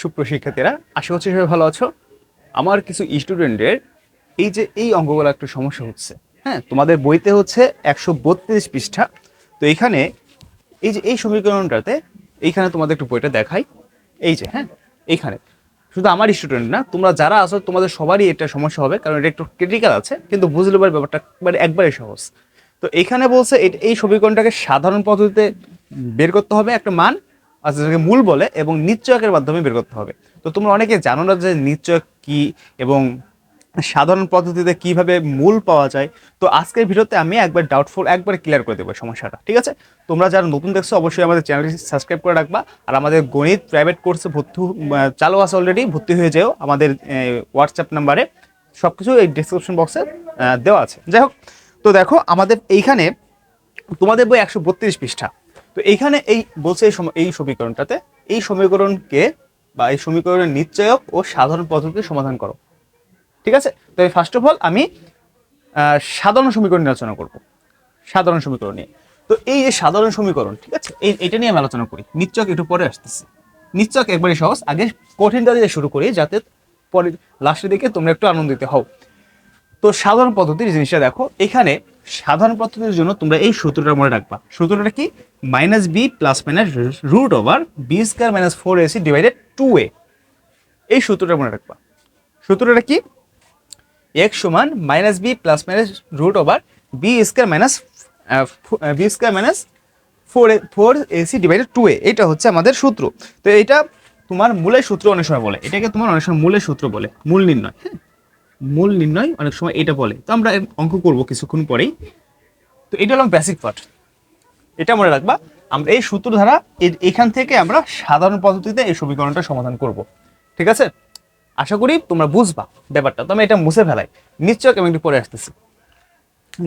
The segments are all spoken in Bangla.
সুপ্রশিক্ষার্থীরা, আশা করছি সবাই ভালো আছো। আমার কিছু স্টুডেন্টের এই যে এই অঙ্কগুলো একটু সমস্যা হচ্ছে। হ্যাঁ তোমাদের বইতে হচ্ছে একশো বত্রিশ পৃষ্ঠা। তো এখানে এই যে এই সমীকরণটাতে এইখানে তোমাদের একটু বইটা দেখাই। এই যে হ্যাঁ এইখানে। শুধু আমার স্টুডেন্ট না, তোমরা যারা আছো, তোমাদের সবারই এটা সমস্যা হবে, কারণ এটা একটু ক্রিটিক্যাল আছে, কিন্তু বুঝলে পারে ব্যাপারটা একবারে একবারে সহজ। তো এখানে বলছে এই সমীকরণটাকে সাধারণ পদ্ধতিতে বের করতে হবে একটা মান। আর যেটাকে মূল বলে এবং নিশ্চয়কের মাধ্যমে বের করতে হবে। তো তোমরা অনেকে জানো না যে নিশ্চয়ক কি এবং সাধারণ পদ্ধতিতে কীভাবে মূল পাওয়া যায়। তো আজকের ভিডিওতে আমি একবার ডাউটফুল একবার ক্লিয়ার করে দেবো সমস্যাটা, ঠিক আছে? তোমরা যারা নতুন দেখছ, অবশ্যই আমাদের চ্যানেলটি সাবস্ক্রাইব করে রাখবা। আর আমাদের গণিত প্রাইভেট কোর্সে ভর্তি চালু আছে অলরেডি ভর্তি হয়ে যেও। আমাদের হোয়াটসঅ্যাপ নাম্বারে সব কিছু এই ডিসক্রিপশন বক্সে দেওয়া আছে। যাই হোক, তো দেখো, আমাদের এইখানে তোমাদের বই একশো বত্রিশ পৃষ্ঠা। তো এইখানে এই বলছে এই সম- এই সমীকরণটাতে, এই সমীকরণকে বা এই সমীকরণের নিশ্চয়ক ও সাধারণ পদ্ধতিতে সমাধান করো। ঠিক আছে? তো ফার্স্ট অফ অল আমি সাধারণ সমীকরণ নিয়ে আলোচনা করব। সাধারণ সমীকরণ নিয়ে। তো এই যে সাধারণ সমীকরণ, ঠিক আছে? এই, এটা নিয়ে আমি আলোচনা করি। নিশ্চয়ক একটু পরে আসতেছি। নিশ্চয়ক একবারই সহজ। আগে কঠিনটা দিয়ে শুরু করি যাতে পরে লাস্টের দিকে তোমরা একটু আনন্দিত হও। তো সাধারণ পদ্ধতির জিনিসটা দেখো, এখানে সাধারণ পদ্ধতির জন্য তোমরা এই সূত্রটা মনে রাখবা। সূত্রটা কি? Minus B plus minus root over B square minus four AC divided two A এই সূত্রটা মনে রাখবা। সূত্রটা কি? এক্স সমান minus B plus minus root over B square minus B square minus four A four AC divided two A এটা হচ্ছে আমাদের সূত্র। তো এটা তোমার মূলের সূত্র অনেক সময় বলে। এটাকে তোমার অনেক সময় মূলের সূত্র বলে, মূল নির্ণয়। হ্যাঁ মূল নির্ণয় অনেক সময় এটা বলে। তো আমরা অঙ্ক করব কিছুক্ষণ পরেই। তো এটা হলো বেসিক পার্ট এটা মনে রাখবা, আমরা এই সূত্র ধারা এখান থেকে আমরা সাধারণ পদ্ধতিতে এই সমীকরণটা সমাধান করব। ঠিক আছে? আশা করি তোমরা বুঝবা ব্যাপারটা। তো আমি এটা মুছে ফেলাই। নিশ্চয়ক আমি একটু পরে আসতেছি।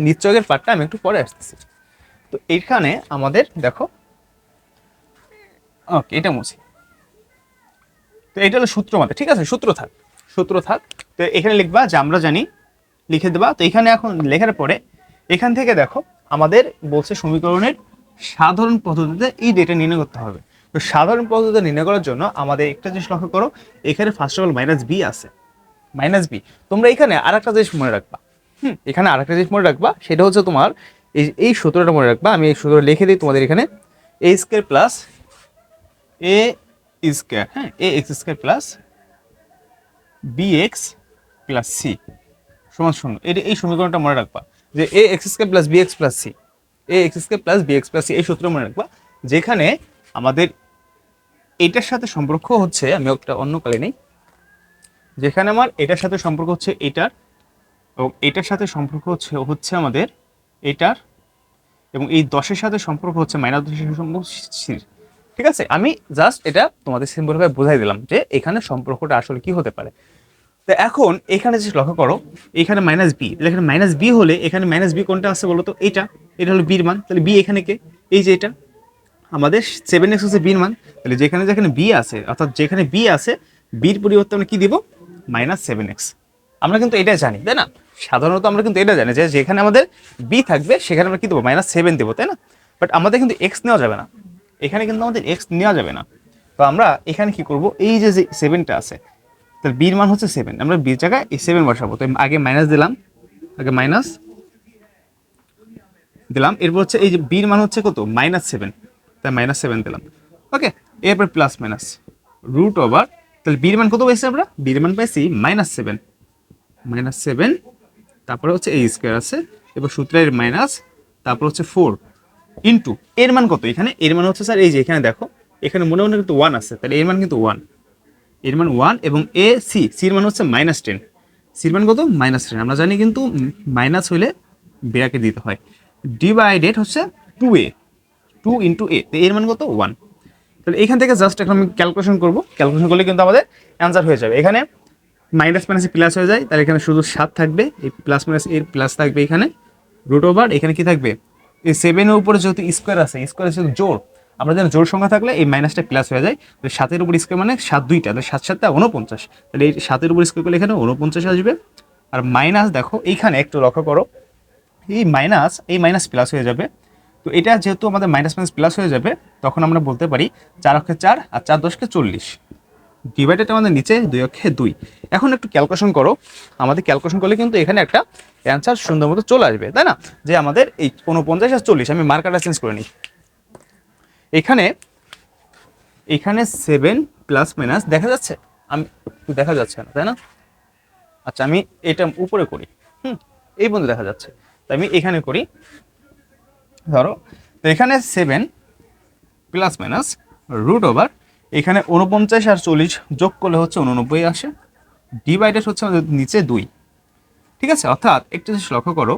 নিশ্চয়কের পার্টটা আমি একটু পরে আসতেছি। তো এইখানে আমাদের দেখো ওকে এটা মুছি। তো এটা হলো সূত্র মাত্র। ঠিক আছে? সূত্র থাক। সূত্র থাক। তো এখানে লিখবা যে আমরা জানি, লিখে দেবা। তো এখানে এখন লেখার পরে এখান থেকে দেখো, আমাদের বলছে সমীকরণের সাধারণ পদ্ধতিতে এই ডেটা নির্ণয় করতে হবে। তো সাধারণ পদ্ধতিতে নির্ণয় করার জন্য আমাদের একটা জিনিস লক্ষ্য করো, এখানে first of all minus B আছে। মাইনাস বি তোমরা এখানে আর একটা জিনিস মনে রাখবা। হুম, এখানে আর একটা জিনিস মনে রাখবা, সেটা হচ্ছে তোমার এই এই সূত্রটা মনে রাখবা। আমি এই সূত্র লিখে দিই তোমাদের এখানে। A square plus A square হ্যাঁ A X square plus B X plus C সমান শূন্য। এটা এই সমীকরণটা মনে রাখবা যে A X square plus B X plus C A X square plus B X plus C এই সূত্র মনে রাখবা যেখানে আমাদের এটার সাথে সম্পর্ক হচ্ছে, আমি একটা অন্য কালে নেই, যেখানে আমার এটার সাথে সম্পর্ক হচ্ছে এটার এবং এটার সাথে সম্পর্ক হচ্ছে হচ্ছে আমাদের এটার এবং এই দশের সাথে সম্পর্ক হচ্ছে মাইনাস দশের সাথে সম্পর্ক সির ঠিক আছে? আমি জাস্ট এটা তোমাদের সিম্পলভাবে বোঝাই দিলাম যে এখানে সম্পর্কটা আসলে কি হতে পারে। তো এখন এখানে যে লক্ষ্য করো, এখানে মাইনাস বি এখানে মাইনাস বি হলে এখানে মাইনাস বি কোনটা আছে বলো তো এটা এটা হলো বির মান, তাহলে বি এখানে কে? এই যে এটা, আমাদের সেভেন এক্স হচ্ছে বির মান, তাহলে যেখানে যেখানে বি আছে, অর্থাৎ যেখানে বি আছে বির পরিবর্তে আমরা কী দিব? মাইনাস সেভেন এক্স আমরা কিন্তু এটা জানি, তাই না? সাধারণত আমরা কিন্তু এটা জানি যে যেখানে আমাদের বি থাকবে, সেখানে আমরা কী দেবো? মাইনাস সেভেন দেবো, তাই না? বাট আমাদের কিন্তু এক্স নেওয়া যাবে না। এখানে কিন্তু আমাদের এক্স নেওয়া যাবে না। তো আমরা এখানে কি করব? এই যে যে সেভেনটা আছে তাহলে বির মান হচ্ছে সেভেন আমরা বির জায়গায় এই সেভেন বসাবো। তো আগে মাইনাস দিলাম। আগে মাইনাস দিলাম। এরপর হচ্ছে এই যে বির মান হচ্ছে কত? মাইনাস সেভেন তাই মাইনাস সেভেন দিলাম। ওকে এরপর প্লাস মাইনাস রুট ওভার তাহলে বির মান কত পাইছি আমরা? বির মান পাইছি মাইনাস সেভেন মাইনাস সেভেন তারপরে হচ্ছে এই স্কোয়ার আছে। এবার সূত্রের মাইনাস তারপর হচ্ছে ফোর ইন্টু এর মান কত? এখানে এর মান হচ্ছে স্যার এই যে এখানে দেখো। এখানে মনে মনে কিন্তু ওয়ান আছে। তাহলে এর মান কিন্তু ওয়ান এর মান ওয়ান এবং এ সি সির মান হচ্ছে মাইনাস টেন সির মান কত? মাইনাস টেন আমরা জানি কিন্তু মাইনাস হইলে বেয়াকে দিতে হয়। ডিভাইডেড হচ্ছে two A two into A এর মান কত? ওয়ান তাহলে এখান থেকে জাস্ট এখন আমি ক্যালকুলেশন করব। ক্যালকুলেশন করলে কিন্তু আমাদের অ্যান্সার হয়ে যাবে। এখানে মাইনাস মাইনাসে প্লাস হয়ে যায়। তাহলে এখানে শুধু সাত থাকবে। এই প্লাস মাইনাস এর প্লাস থাকবে এখানে। রুট ওভার এখানে কি থাকবে? এই সেভেনের উপরে যেহেতু স্কোয়ার আছে স্কোয়ার যেহেতু জোর আমরা যেন জোর সংখ্যা থাকলে এই মাইনাসটা প্লাস হয়ে যায়। তাহলে সাতের উপর স্কোয়ার মানে সাত দুইটা, তাহলে সাত সাতটা উনপঞ্চাশ তাহলে এই সাতের উপর স্কোয়ার করলে এখানে উনপঞ্চাশ আসবে। আর মাইনাস দেখো, এইখানে একটু লক্ষ্য করো, এই মাইনাস এই মাইনাস প্লাস হয়ে যাবে। তো এটা যেহেতু আমাদের মাইনাস মাইনাস প্লাস হয়ে যাবে, তখন আমরা বলতে পারি চার অক্ষে চার আর চার দশকে চল্লিশ। ডিভাইডেড আমাদের নিচে দুই অক্ষে দুই। এখন একটু ক্যালকুলেশন করো, আমাদের ক্যালকুলেশন করলে কিন্তু এখানে একটা অ্যান্সার সুন্দর মতো চলে আসবে, তাই না? যে আমাদের এই উনপঞ্চাশ আর চল্লিশ, আমি মার্কারটা চেঞ্জ করে নিই। এখানে এখানে সেভেন প্লাস মাইনাস দেখা যাচ্ছে? আমি, দেখা যাচ্ছে না, তাই না? আচ্ছা আমি এটা উপরে করি। হুম, এই বন্ধু দেখা যাচ্ছে। তাই আমি এখানে করি। ধরো, তো এখানে seven plus minus root over এখানে উনপঞ্চাশ আর চল্লিশ যোগ করলে হচ্ছে উননব্বই আসে। ডিভাইডেড হচ্ছে আমাদের নিচে দুই। ঠিক আছে? অর্থাৎ, একটু জিনিস লক্ষ্য করো,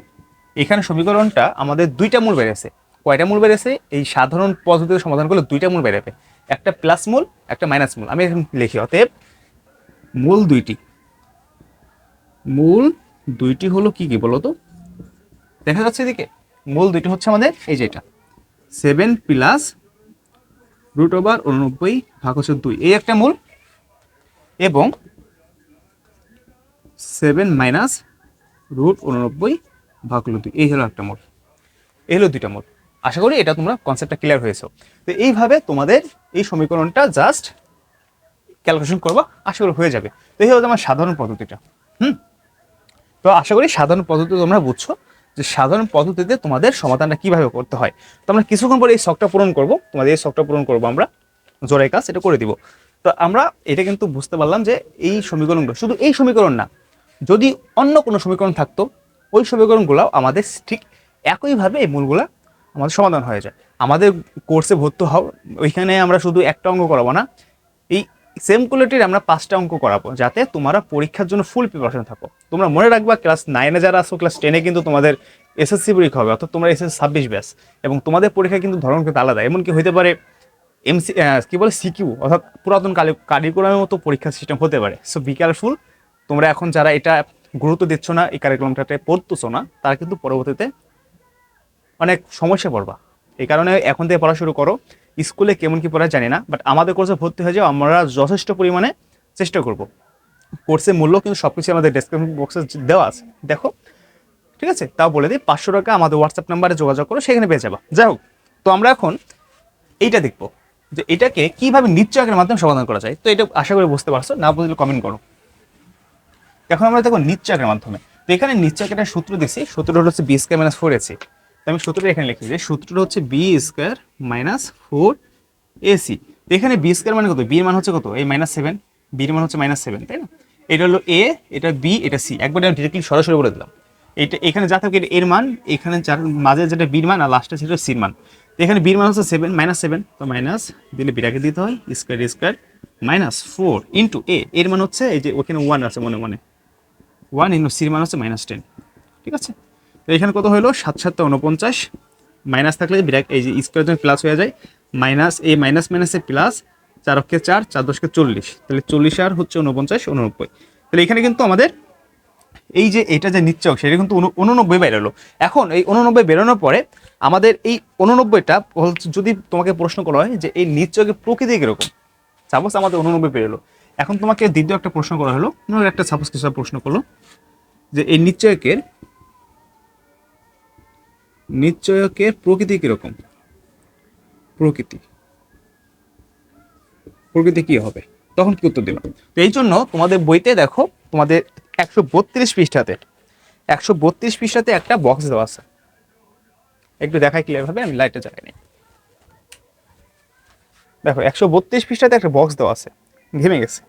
এখানে সমীকরণটা আমাদের দুইটা মূল বেড়েছে। কয়টা মূল বেড়েছে? এই সাধারণ পদ্ধতিতে সমাধান করলে দুইটা মূল বেড়েবে একটা প্লাস মূল, একটা মাইনাস মূল। আমি এখন লিখি, অতএব মূল দুইটি। মূল দুইটি হলো কি কি বলো তো দেখা যাচ্ছে এদিকে, মূল দুইটি হচ্ছে আমাদের এই যে এটা। সেভেন প্লাস রুট ওভার উননব্বই ভাগ হচ্ছে দুই। এই একটা মূল। এবং সেভেন মাইনাস রুট উননব্বই ভাগ হলো দুই। এই হলো একটা মূল। এই হলো দুইটা মূল। আশা করি এটা তোমরা কনসেপ্টটা ক্লিয়ার হয়েছে। তো এইভাবে তোমাদের এই সমীকরণটা জাস্ট ক্যালকুলেশন করবা, আশা করি হয়ে যাবে। তো এই হলো আমার সাধারণ পদ্ধতিটা, হুম? তো আশা করি সাধারণ পদ্ধতি তোমরা বুঝছ যে সাধারণ পদ্ধতিতে তোমাদের সমাধানটা কীভাবে করতে হয়। তো আমরা কিছুক্ষণ পরে এই শখটা পূরণ করব, তোমাদের এই শখটা পূরণ করব আমরা জোরে কাজ এটা করে দিব। তো আমরা এটা কিন্তু বুঝতে পারলাম যে এই সমীকরণগুলো শুধু এই সমীকরণ না, যদি অন্য কোনো সমীকরণ থাকতো, ওই সমীকরণগুলো আমাদের ঠিক একইভাবে এই মূলগুলা আমাদের সমাধান হয়ে যায়। আমাদের কোর্সে ভর্তি হও, ওইখানে আমরা শুধু একটা অঙ্ক করাবো না, এই সেম কোয়ালিটির আমরা পাঁচটা অঙ্ক করাবো, যাতে তোমরা পরীক্ষার জন্য ফুল প্রিপারেশন থাকো। তোমরা মনে রাখবা ক্লাস নাইনে যারা আসো ক্লাস টেনে কিন্তু তোমাদের এসএসসি পরীক্ষা হবে, অর্থাৎ তোমরা এসএসসি ছাব্বিশ ব্যাস, এবং তোমাদের পরীক্ষা কিন্তু ধরন কিন্তু আলাদা, এমনকি হইতে পারে এমসি কি বলে সিকিউ অর্থাৎ পুরাতন কালি কারিকুলামের মতো পরীক্ষার সিস্টেম হতে পারে। সো বি কেয়ারফুল তোমরা এখন যারা এটা গুরুত্ব দিচ্ছ না, এই কারিকুলামটাতে পড়তেছো না, তারা কিন্তু পরবর্তীতে অনেক সমস্যা পড়বা। এই কারণে এখন থেকে পড়া শুরু করো। স্কুলে কেমন কি পড়া জানি না বাট আমাদের কোর্সে ভর্তি হয়ে যাও, আমরা যথেষ্ট পরিমাণে চেষ্টা করব। কোর্সের মূল্য কিন্তু সব কিছু আমাদের ডেসক্রিপশন বক্সে দেওয়া আছে, দেখো। ঠিক আছে? তাও বলে দিই, পাঁচশো টাকা আমাদের হোয়াটসঅ্যাপ নাম্বারে যোগাযোগ করো, সেখানে পেয়ে যাবা। যাই হোক, তো আমরা এখন এইটা দেখব যে এটাকে কীভাবে নিশ্চয়কের মাধ্যমে সমাধান করা যায়। তো এটা আশা করি বুঝতে পারছ, না বুঝলে কমেন্ট করো। এখন আমরা দেখো নিশ্চয়কের মাধ্যমে। তো এখানে নিশ্চয়কের সূত্র দিচ্ছি সূত্রটা হচ্ছে B square minus four AC আমি সূত্রটা এখানে লিখি যে সূত্রটা হচ্ছে B square minus four AC এখানে বি স্কোয়ার মানে কত? বির মান হচ্ছে কত? এই মাইনাস সেভেন বির মান হচ্ছে মাইনাস সেভেন তাই না? এটা হলো এ এটা বি এটা সি একবার আমি ডিরেক্টলি সরাসরি বলে দিলাম। এটা এখানে যা থাকে এর মান, এখানে যার মাঝে যেটা বির মান আর লাস্টে সেটা সির মান। তো এখানে বির মান হচ্ছে সেভেন মাইনাস সেভেন তো মাইনাস দিলে বিরাকে দিতে হয়? Square square minus four into A এর মান হচ্ছে এই যে ওখানে ওয়ান আছে মনে মনে। ওয়ান ইন্টু সির মান হচ্ছে মাইনাস টেন ঠিক আছে? তো এখানে কত হলো সাত সাতটা উনপঞ্চাশ মাইনাস থাকলে বিরাট এই যে স্কোয়ার জন্য প্লাস হয়ে যায়। মাইনাস এই মাইনাস মাইনাসে প্লাস চার অক্ষে চার চার দশকে চল্লিশ। তাহলে চল্লিশ আর হচ্ছে উনপঞ্চাশ উননব্বই তাহলে এখানে কিন্তু আমাদের এই যে এটা যে নিচ্চক সেটা কিন্তু উন- উননব্বই বেরোলো। এখন এই উননব্বই বেরোনোর পরে আমাদের এই উননব্বইটা যদি তোমাকে প্রশ্ন করা হয় যে এই নিচ্চকের প্রকৃতি কীরকম? সাপোজ আমাদের উননব্বই বেরোলো। এখন তোমাকে দ্বিতীয় একটা প্রশ্ন করা হলো। একটা সাপোজ কিছু প্রশ্ন করল যে এই নিশ্চয়কের নিশ্চয়কের প্রকৃতি কীরকম? প্রকৃতি। প্রকৃতি কি হবে? তখন কি উত্তর দেবা তো এই জন্য তোমাদের বইতে দেখো, তোমাদের একশো বত্রিশ পৃষ্ঠাতে, একশো বত্রিশ পৃষ্ঠাতে একটা বক্স দেওয়া আছে। একটু দেখাই ক্লিয়ার ভাবে, আমি লাইটটা জ্বালাই নিই। দেখো, একশো বত্রিশ পৃষ্ঠাতে একটা বক্স দেওয়া আছে। ঘেমে গেছে।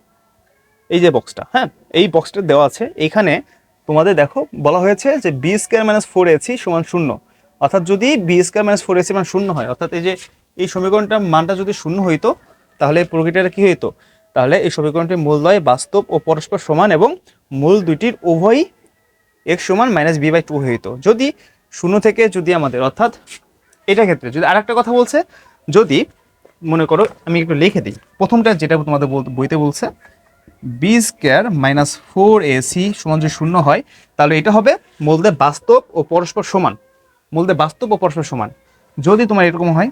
এই যে বক্সটা হ্যাঁ? এই বক্সটা দেওয়া আছে। এখানে তোমাদের দেখো, বলা হয়েছে যে B square minus four AC সমান শূন্য। অর্থাৎ যদি B square minus four AC মান শূন্য হয়, অর্থাৎ এই যে এই সমীকরণটার মানটা যদি শূন্য হইতো, তাহলে প্রকৃতিটা কি হইতো? তাহলে এই সমীকরণটির মূলদ্বয় বাস্তব ও পরস্পর সমান এবং মূল দুইটির উভয়ই এক্স সমান মাইনাস বি বাই টু হইতো। যদি শূন্য থেকে যদি আমাদের, অর্থাৎ এটা ক্ষেত্রে যদি আরেকটা কথা বলছে, যদি মনে করো আমি একটু লিখে দিই। প্রথমটা যেটা তোমাদের বইতে বলছে B square minus four AC সমান যদি শূন্য হয়, তাহলে এটা হবে মূলদে বাস্তব ও পরস্পর সমান। মূলদে বাস্তব ও পরস্পর সমান। যদি তোমার এরকম হয়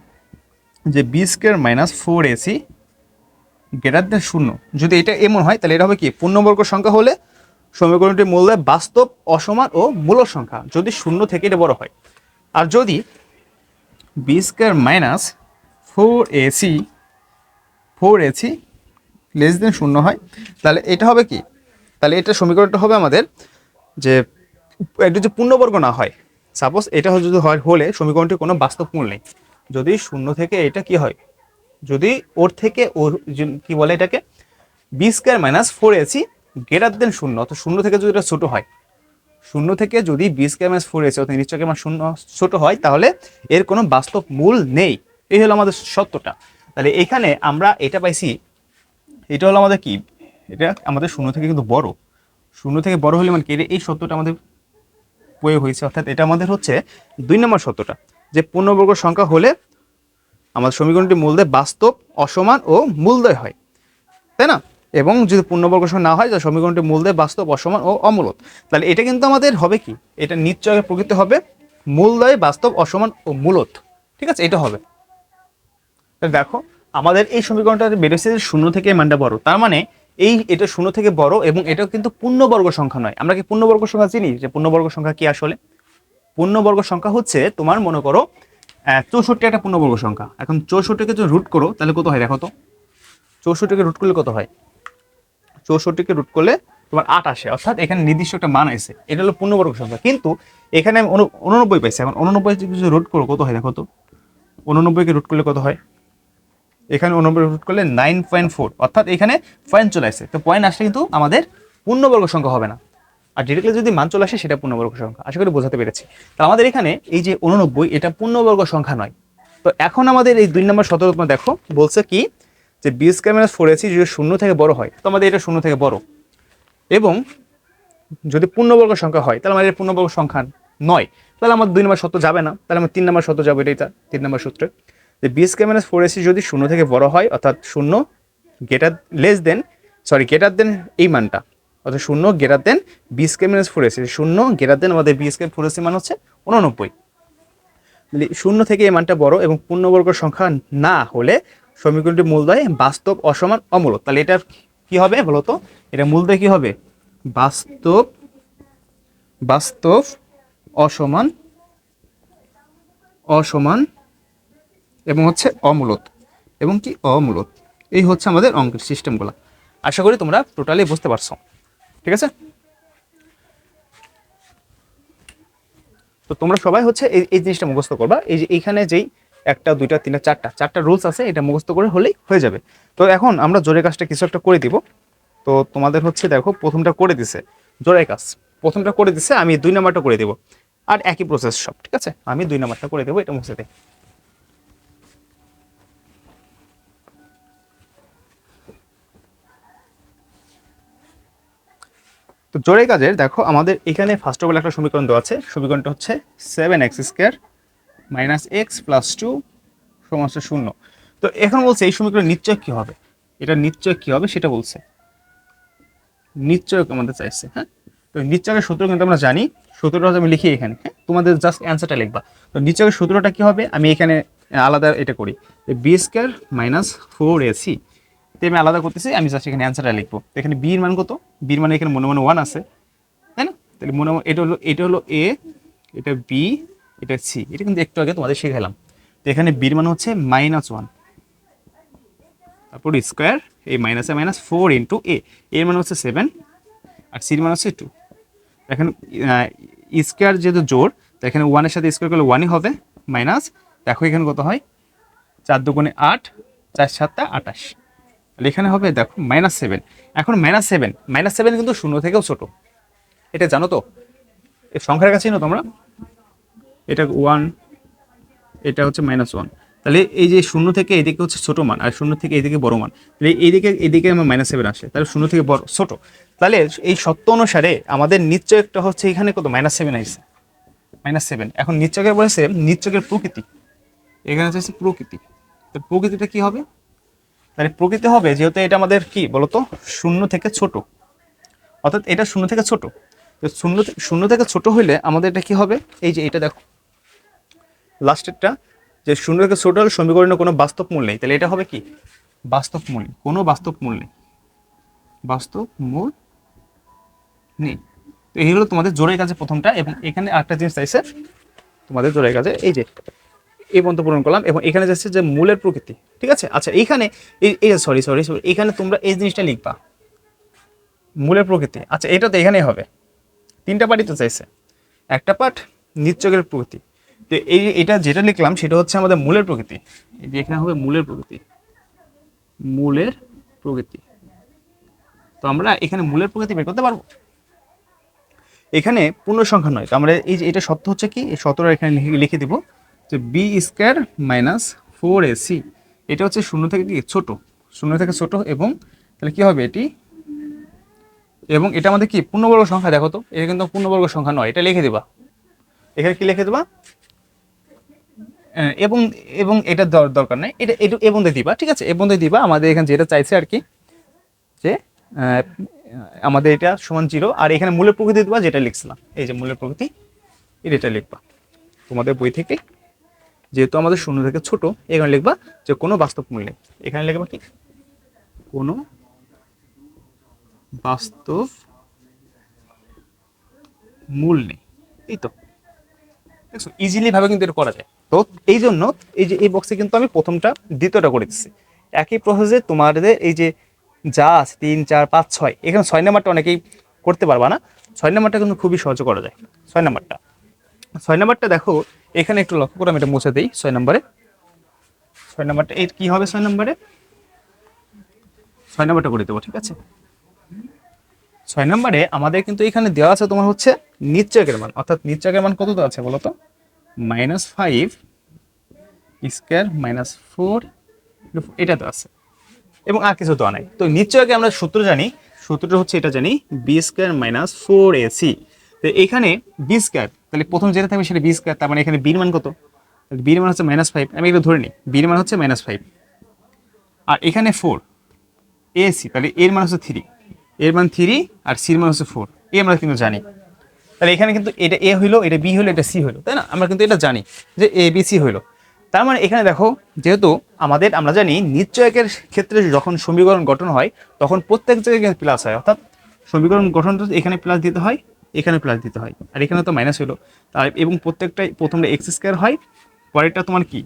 যে B square minus four AC greater than শূন্য, যদি এটা এমন হয়, তাহলে এটা হবে কি? পূর্ণবর্গ সংখ্যা হলে সমীকরণটির মূল্যে বাস্তব, অসমান ও মূল সংখ্যা, যদি শূন্য থেকে এটা বড় হয়। আর যদি B square minus four AC four AC less than শূন্য হয়, তাহলে এটা হবে কি? তাহলে এটা সমীকরণটা হবে আমাদের যে এটা যে পূর্ণবর্গ না হয় সাপোজ এটা যদি হয় হলে সমীকরণটি কোনো বাস্তব মূল নেই। যদি শূন্য থেকে এটা কি হয়? যদি ওর থেকে ওর কি বলে এটাকে? B square minus four AC greater than শূন্য তো শূন্য থেকে যদি এটা ছোটো হয়। শূন্য থেকে যদি B square minus four AC অর্থাৎ নিশ্চয়কে আমার শূন্য ছোটো হয়, তাহলে এর কোনো বাস্তব মূল নেই। এই হলো আমাদের সত্যটা। তাহলে এখানে আমরা এটা পাইছি। এটা হলো আমাদের কি? এটা আমাদের শূন্য থেকে কিন্তু বড়। শূন্য থেকে বড় হলে মানে কি? এই সত্যটা আমাদের প্রয়োগ হয়েছে, অর্থাৎ এটা আমাদের হচ্ছে দুই নম্বর সত্যটা, যে পূর্ণবর্গ সংখ্যা হলে আমাদের সমীকরণটি মূলদয় বাস্তব, অসমান ও মূলদয় হয়, তাই না? এবং যদি পূর্ণবর্গ সংখ্যা না হয়, তাহলে সমীকরণটি মূলদয় বাস্তব, অসমান ও অমূলত। তাহলে এটা কিন্তু আমাদের হবে কি? এটা নিশ্চয় প্রকৃতি হবে মূলদয় বাস্তব, অসমান ও মূলত। ঠিক আছে? এটা হবে। দেখো, আমাদের এই সমীকরণটা যে শূন্য থেকে মানটা বড়, তার মানে এই এটা শূন্য থেকে বড় এবং এটাও কিন্তু পূর্ণবর্গ সংখ্যা নয়। আমরা কি পূর্ণবর্গ সংখ্যা চিনি? যে পূর্ণবর্গ সংখ্যা কি আসলে? পূর্ণবর্গ সংখ্যা হচ্ছে তোমার, মনে করো চৌষট্টি একটা পূর্ণবর্গ সংখ্যা। এখন চৌষট্টিকে যদি রুট করো, তাহলে কত হয় দেখো তো? চৌষট্টিকে রুট করলে কত হয়? চৌষট্টিকে রুট করলে তোমার আট আসে। অর্থাৎ এখানে নির্দিষ্ট একটা মান আছে। এটা হলো পূর্ণবর্গ সংখ্যা। কিন্তু এখানে আমি উন- উননব্বই পাইছি। এখন উননব্বই যদি রুট করো, কত হয় দেখো তো? উননব্বইকে রুট করলে কত হয়? এখানে উননব্বই রুট করলে নাইন পয়েন্ট ফোর অর্থাৎ এখানে পয়েন্ট চলে আসে। তো পয়েন্ট আসলে কিন্তু আমাদের পূর্ণবর্গ সংখ্যা হবে না। আর ডিরেক্টলি যদি মান চলে আসে, সেটা পূর্ণবর্গ সংখ্যা। আশা করি বোঝাতে পেরেছি। তো আমাদের এখানে এই যে উননব্বই, এটা পূর্ণবর্গ সংখ্যা নয়। তো এখন আমাদের এই দুই নম্বর সতর্ক দেখো, বলছে কি যে B square minus four AC যদি শূন্য থেকে বড় হয়, তো আমাদের এটা শূন্য থেকে বড়। এবং যদি পূর্ণবর্গ সংখ্যা হয়, তাহলে আমাদের পূর্ণবর্গ সংখ্যা নয়। তাহলে আমার দুই নম্বর সত্য যাবে না। তাহলে আমার তিন নম্বর সত্য যাবে, এটাই তা- তিন নম্বর সূত্রে। যে B square minus four AC যদি শূন্য থেকে বড় হয়, অর্থাৎ শূন্য গেটার লেস দেন সরি গেটার দেন এই মানটা, অর্থাৎ শূন্য greater than B square minus four AC শূন্য গেটার দেন আমাদের বি স্কোয়ার ফোর এসি মান হচ্ছে উননব্বই। শূন্য থেকে এই মানটা বড় এবং পূর্ণবর্গ সংখ্যা না হলে সমীকরণটি মূলদয় বাস্তব অসমান অমূলক। তাহলে এটা কি হবে বলতো এটা মূলদয় কি হবে? বাস্তব বাস্তব অসমান অসমান এবং হচ্ছে অমূলত। এবং কি অমূলত? এই হচ্ছে আমাদের অঙ্কের সিস্টেমগুলো আশা করি তোমরা টোটালি বুঝতে পারছ। ঠিক আছে? তো তোমরা সবাই হচ্ছে এই এই জিনিসটা মুখস্থ করবা। এই যে এইখানে যেই একটা, দুইটা, তিনটা, চারটা চারটা রুলস আছে, এটা মুখস্থ করে হলেই হয়ে যাবে। তো এখন আমরা জোরে কাজটা কিছু একটা করে দিব। তো তোমাদের হচ্ছে দেখো, প্রথমটা করে দিছে। জোরে কাজ। প্রথমটা করে দিছে, আমি দুই নাম্বারটা করে দেবো। আর একই প্রসেস সব, ঠিক আছে? আমি দুই নাম্বারটা করে দেবো, এটা মুছে দেয় তো জোরে কাজের, দেখো আমাদের এখানে ফার্স্ট অফ অল একটা সমীকরণ দেওয়া আছে। সমীকরণটা হচ্ছে seven X square minus X plus two সমান শূন্য। তো এখন বলছে এই সমীকরণ নিশ্চয় কী হবে? এটা নিশ্চয় কী হবে সেটা বলছে। নিশ্চয় আমাদের চাইছে হ্যাঁ? তো নিশ্চয়ের সূত্র কিন্তু আমরা জানি, সূত্রটা আমি লিখি এখানে হ্যাঁ? তোমাদের জাস্ট অ্যান্সারটা লিখবা। তো নিশ্চয়ের সূত্রটা কী হবে? আমি এখানে আলাদা এটা করি। B square minus four AC তো আমি আলাদা করতেছি, আমি জাস্ট এখানে অ্যান্সারটা লিখব। এখানে বির মান কত? বির মানে এখানে মনে মনে ওয়ান আছে, তাই না? তাহলে মনে এটা হলো এটা হলো এ এটা বি এটা সি এটা কিন্তু একটু আগে তোমাদের শিখালাম তো এখানে বির মান হচ্ছে মাইনাস ওয়ান তারপর স্কোয়ার এই মাইনাসে মাইনাস ফোর ইন্টু এ এর মানে হচ্ছে সেভেন আর সির মানে হচ্ছে টু এখন স্কোয়ার যেহেতু জোর, তো এখানে ওয়ানের সাথে স্কোয়ার করলে ওয়ানই হবে মাইনাস দেখো এখানে কত হয়? চার দুগুণে আট, চার সাতটা আটাশ এখানে হবে দেখো মাইনাস সেভেন এখন মাইনাস সেভেন মাইনাস সেভেন কিন্তু শূন্য থেকেও ছোট। এটা জানো তো? এই সংখ্যার কাছেই না তোমরা? এটা ওয়ান এটা হচ্ছে মাইনাস ওয়ান তাহলে এই যে শূন্য থেকে এদিকে হচ্ছে ছোট মান, আর শূন্য থেকে এদিকে বড় মান। তাহলে এইদিকে এদিকে আমার মাইনাস সেভেন আসে, তাহলে শূন্য থেকে বড়, ছোট। তাহলে এই সত্য অনুসারে আমাদের নিশ্চয়কটা হচ্ছে এখানে কত? মাইনাস সেভেন আসছে মাইনাস সেভেন এখন নিশ্চকের বলেছে নিশ্চকের প্রকৃতি। এখানে হচ্ছে প্রকৃতি। তো প্রকৃতিটা কি হবে? তাহলে প্রকৃতি হবে যেহেতু এটা আমাদের কি বলতো? শূন্য থেকে ছোট। অর্থাৎ এটা শূন্য থেকে ছোট। তো শূন্য শূন্য থেকে ছোট হইলে আমাদের এটা কি হবে? এই যে এটা দেখো। লাস্টেরটা যে শূন্য থেকে ছোট হলে সমীকরণে কোনো বাস্তব মূল নেই। তাহলে এটা হবে কি? বাস্তব মূল। কোনো বাস্তব মূল নেই। বাস্তব মূল নেই। তো এই হলো তোমাদের জোরের কাজে প্রথমটা এবং এখানে আরেকটা জিনিস চাইছে তোমাদের জোরের কাজে। এই যে এই পর্যন্ত পূরণ করলাম এবং এখানে যাচ্ছে যে মূলের প্রকৃতি, ঠিক আছে? আচ্ছা এইখানে এই সরি সরি সরি এখানে তোমরা এই জিনিসটা লিখবা। মূলের প্রকৃতি আচ্ছা এটা তো এখানেই হবে। তিনটা পার্টি তো চাইছে। একটা পার্ট নিচ্চকের প্রকৃতি। তো এই এটা যেটা লিখলাম, সেটা হচ্ছে আমাদের মূলের প্রকৃতি। যে এখানে হবে মূলের প্রকৃতি। মূলের প্রকৃতি। তো আমরা এখানে মূলের প্রকৃতি বের করতে পারব? এখানে পূর্ণ সংখ্যা নয়। তো আমরা এই যে, এটা সত্য হচ্ছে কি? সত্যটা এখানে লিখে দিব। যে B square minus four A C এটা হচ্ছে শূন্য থেকে কি? ছোট। শূন্য থেকে ছোট এবং তাহলে কি হবে এটি? এবং এটা আমাদের কি? পূর্ণবর্গ সংখ্যা, দেখো তো। এটা কিন্তু পূর্ণবর্গ সংখ্যা নয়। এটা লিখে দিবা। এখানে কি লিখে দেবা? এবং এবং এটা দর- দরকার নাই। এটা একটু এবং দিয়ে দিবা, ঠিক আছে? এবং দিয়ে দিবা। আমাদের এখানে যেটা চাইছে আর কি, যে আমাদের এটা সমান জিরো। আর এখানে মূলের প্রকৃতি দিবা, যেটা লিখছিলাম। এই যে মূলের প্রকৃতি, এটা লিখবা। তোমাদের বই থেকে। যেহেতু আমাদের শূন্য থেকে ছোট, এখানে লিখবা যে কোনো বাস্তব মূল্যে এখানে লিখবা কি? কোনো বাস্তব মূল নেই। এই তো। দেখছ ইজিলি ভাবে কিন্তু এটা করা যায়। তো এই জন্য এই যে এই বক্সে কিন্তু আমি প্রথমটা, দ্বিতীয়টা করে দিচ্ছি। একই প্রসেসে তোমাদের এই যে যা আছে, তিন, চার, পাঁচ, ছয়, এখানে ছয় নাম্বারটা অনেকেই করতে পারবা না। ছয় নাম্বারটা কিন্তু খুবই সহজে করা যায়। ছয় নাম্বারটা ছয় নাম্বারটা দেখো, এখানে একটু লক্ষ্য করে আমি এটা মুছে দিই, ছয় নাম্বারে। ছয় নাম্বারটা, এর কি হবে ছয় নাম্বারে? ছয় নাম্বারটা করে দেবো, ঠিক আছে? ছয় নম্বরে আমাদের কিন্তু এখানে দেওয়া আছে তোমার হচ্ছে নিশ্চয়কের মান। অর্থাৎ নিশ্চয়কের মান কত তো আছে বলো তো? Minus five square minus four এটা তো আছে। এবং আর কিছু তো নাই। তো নিশ্চয়কে আমরা সূত্র জানি, সূত্রটা হচ্ছে এটা জানি, B square minus four AC তো এখানে বি স্কোয়ার তাহলে প্রথম যেটা থাকবে সেটা বি স্কোয়ার তার মানে এখানে বির মান কত? বির মান হচ্ছে মাইনাস ফাইভ আমি একটু ধরে নিই। বির মান হচ্ছে মাইনাস ফাইভ আর এখানে ফোর এসি তাহলে এর মান হচ্ছে থ্রি এর মান থ্রি আর সির মান হচ্ছে ফোর এ আমরা কিন্তু জানি। তাহলে এখানে কিন্তু এটা এ হইল এটা বি হইল এটা সি হইল তাই না? আমরা কিন্তু এটা জানি যে এ বি সি হইল তার মানে এখানে দেখো, যেহেতু আমাদের, আমরা জানি নিশ্চয়কের ক্ষেত্রে যখন সমীকরণ গঠন হয়, তখন প্রত্যেক জায়গায় প্লাস হয়। অর্থাৎ সমীকরণ গঠন এখানে প্লাস দিতে হয় এখানে প্লাস দিতে হয়। আর এখানে তো মাইনাস হইল তার এবং প্রত্যেকটাই প্রথমটা এক্স স্কোয়ার হয়, পরেরটা তোমার কি?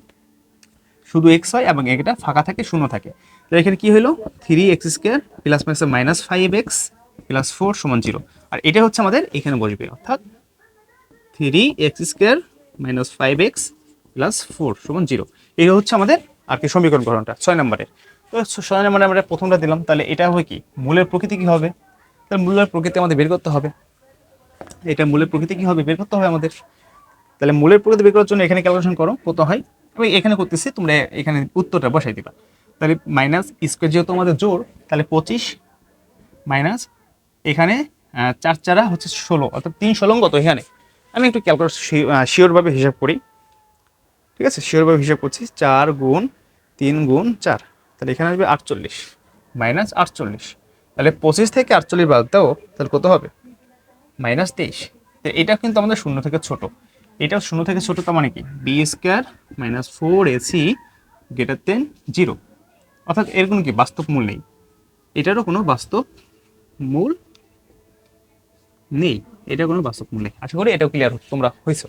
শুধু এক্স হয় এবং এটা ফাঁকা থাকে, শূন্য থাকে। তো এখানে কি হলো? Three X square plus minus minus five X plus four সমান জিরো আর এটা হচ্ছে আমাদের এখানে বসবে, অর্থাৎ three X square minus five X plus four সমান জিরো এটা হচ্ছে আমাদের আর কি সমীকরণ গঠনটা, ছয় নম্বরের। তো ছয় নম্বরে আমরা প্রথমটা দিলাম, তাহলে এটা হবে কি? মূলের প্রকৃতি কি হবে? তাহলে মূলের প্রকৃতি আমাদের বের করতে হবে। এটা মূলের প্রকৃতি কি হবে? বের করতে হবে আমাদের। তাহলে মূলের প্রকৃতি বের করার জন্য এখানে ক্যালকুলেশন করো, কত হয়? আমি এখানে করতেছি, তোমরা এখানে উত্তরটা বসাই দিবা। তাহলে মাইনাস স্কোয়ার যেহেতু আমাদের জোর তাহলে পঁচিশ মাইনাস এখানে চার চারা হচ্ছে ষোলো, অর্থাৎ তিন ষোলো কত এখানে? আমি একটু ক্যালকুলেট শিওরভাবে হিসাব করি। ঠিক আছে? শিওরভাবে হিসাব করছি, চার গুণ তিন গুণ চার। তাহলে এখানে আসবে আটচল্লিশ মাইনাস আটচল্লিশ। তাহলে পঁচিশ থেকে আটচল্লিশ বাদ দাও, তাহলে কত হবে? মাইনাস তেইশ। তো এটা কিন্তু আমাদের শূন্য থেকে ছোট। এটা শূন্য থেকে ছোট, তার মানে কি? B square minus four AC greater than zero অর্থাৎ এর কোনো কি? বাস্তব মূল নেই। এটারও কোনো বাস্তব মূল নেই। এটা কোনো বাস্তব মূল নেই। আশা করি এটাও ক্লিয়ার তোমরা হয়েছো।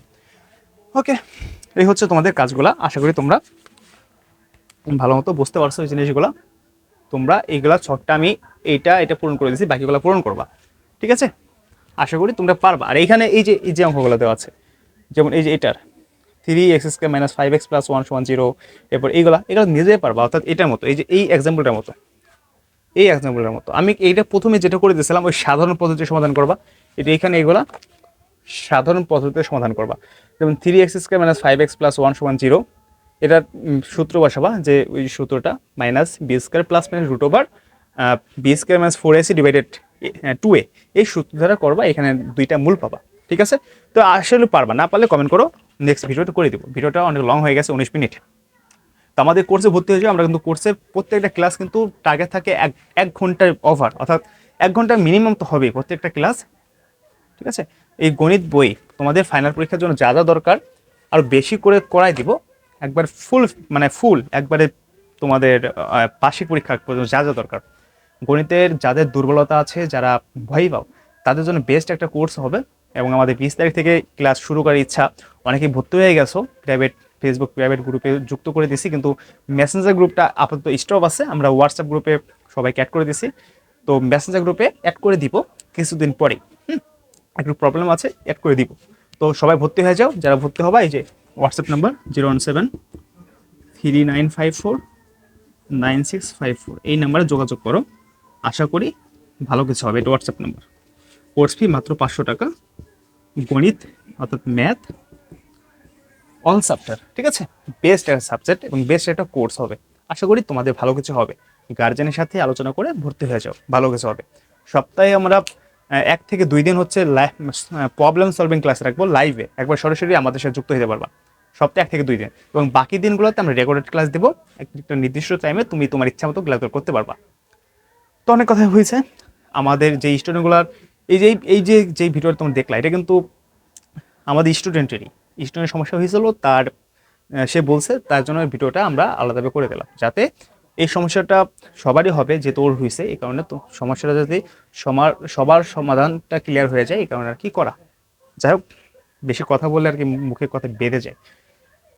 ওকে এই হচ্ছে তোমাদের কাজগুলা। আশা করি তোমরা ভালো মতো বুঝতে পারছ এই জিনিসগুলো। তোমরা এইগুলা ছকটা আমি এইটা এটা পূরণ করে দিয়েছি, বাকিগুলো পূরণ করবা। ঠিক আছে? আশা করি তোমরা পারবা। আর এইখানে এই যে এই যে অঙ্কগুলো দেওয়া আছে, যেমন এই যে এটার three X square minus five X plus one সমান জিরো এরপর এইগুলা, এগুলো নিজেই পারবা, অর্থাৎ এটার মতো, এই যে এই এক্সাম্পলটার মতো, এই এক্সাম্পলের মতো। আমি এইটা প্রথমে যেটা করে দিয়েছিলাম, ওই সাধারণ পদ্ধতিতে সমাধান করবা। এটা এখানে এগুলা সাধারণ পদ্ধতিতে সমাধান করবা। যেমন three X square minus five X plus one সমান জিরো এটার সূত্র বসাবা যে ওই সূত্রটা minus B square plus minus root over B square minus four AC divided by two A সূত্র দ্বারা করবা এখানে দুইটা মূল পাবা ঠিক আছে? তো আসলে পারবা না পারলে কমেন্ট করো নেক্সট ভিডিওটা করে দিব। ভিডিওটা অনেক লং হয়ে গেছে উনিশ মিনিট তো আমাদের কোর্সে ভর্তি হয়ে আমরা কিন্তু কোর্সের প্রত্যেকটা ক্লাস কিন্তু টার্গেট থাকে এক এক ঘণ্টার ওভার অর্থাৎ এক ঘণ্টা মিনিমাম তো হবে প্রত্যেকটা ক্লাস ঠিক আছে? এই গণিত বই তোমাদের ফাইনাল পরীক্ষার জন্য যা যা দরকার আর বেশি করে করাই দিব একবার ফুল মানে ফুল একবারে তোমাদের আহ, বার্ষিক পরীক্ষা পর্যন্ত যা যা দরকার। গণিতের যাদের দুর্বলতা আছে, যারা ভয় পাও, তাদের জন্য বেস্ট একটা কোর্স হবে। এবং আমাদের বিশ তারিখ থেকে ক্লাস শুরু করার ইচ্ছা। অনেকেই ভর্তি হয়ে গেছো প্রাইভেট ফেসবুক প্রাইভেট গ্রুপে যুক্ত করে দিছি, কিন্তু মেসেঞ্জার গ্রুপটা আপাতত স্টপ আছে। আমরা হোয়াটসঅ্যাপ গ্রুপে সবাইকে অ্যাড করে দিছি। তো মেসেঞ্জার গ্রুপে অ্যাড করে দিব কিছুদিন পরেই। হুম, একটু প্রবলেম আছে অ্যাড করে দিব। তো সবাই ভর্তি হয়ে যাও, যারা ভর্তি হবে, এই যে WhatsApp number zero one seven three nine five four nine six five four এই নাম্বারে যোগাযোগ করো। আশা করি ভালো কিছু হবে। এটা হোয়াটসঅ্যাপ নাম্বার কোর্স ফি মাত্র পাঁচশো টাকা। গণিত, অর্থাৎ ম্যাথ অল সাবজেক্ট ঠিক আছে? বেস্ট একটা সাবজেক্ট এবং বেস্ট একটা কোর্স হবে। আশা করি তোমাদের ভালো কিছু হবে। গার্জেনের সাথে আলোচনা করে ভর্তি হয়ে যাও। ভালো কিছু হবে। সপ্তাহে আমরা এক থেকে দুই দিন হচ্ছে লাইফ প্রবলেম সলভিং ক্লাস রাখব লাইভে একবার সরাসরি আমাদের সাথে যুক্ত হতে পারবা। সপ্তাহে এক থেকে দুই দিন। এবং বাকি দিনগুলোতে আমরা রেকর্ডেড ক্লাস দেবো। একটা নির্দিষ্ট টাইমে তুমি তোমার ইচ্ছা মতো ক্লাস করতে পারবা। তো অনেক কথা হয়েছে। আমাদের যে স্টুডেন্টগুলার, এই যে এই যে যে ভিডিওটা তোমরা দেখলা, এটা কিন্তু আমাদের স্টুডেন্টেরই। স্টুডেন্টের সমস্যা হয়েছিল, তার সে বলছে, তার জন্য ভিডিওটা আমরা আলাদাভাবে করে দিলাম, যাতে এই সমস্যাটা সবারই হবে, যে তোর হয়েছে, এই কারণে তো সমস্যাটা যাতে সমার, সবার সমাধানটা ক্লিয়ার হয়ে যায়, এই কারণে আর কি করা। যাই হোক, বেশি কথা বললে আর কি মুখের কথা বেঁধে যায়।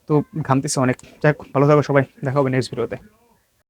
তো ঘামতেছে অনেক। যাই হোক, ভালো থাকবে সবাই, দেখা হবে নেক্সট ভিডিওতে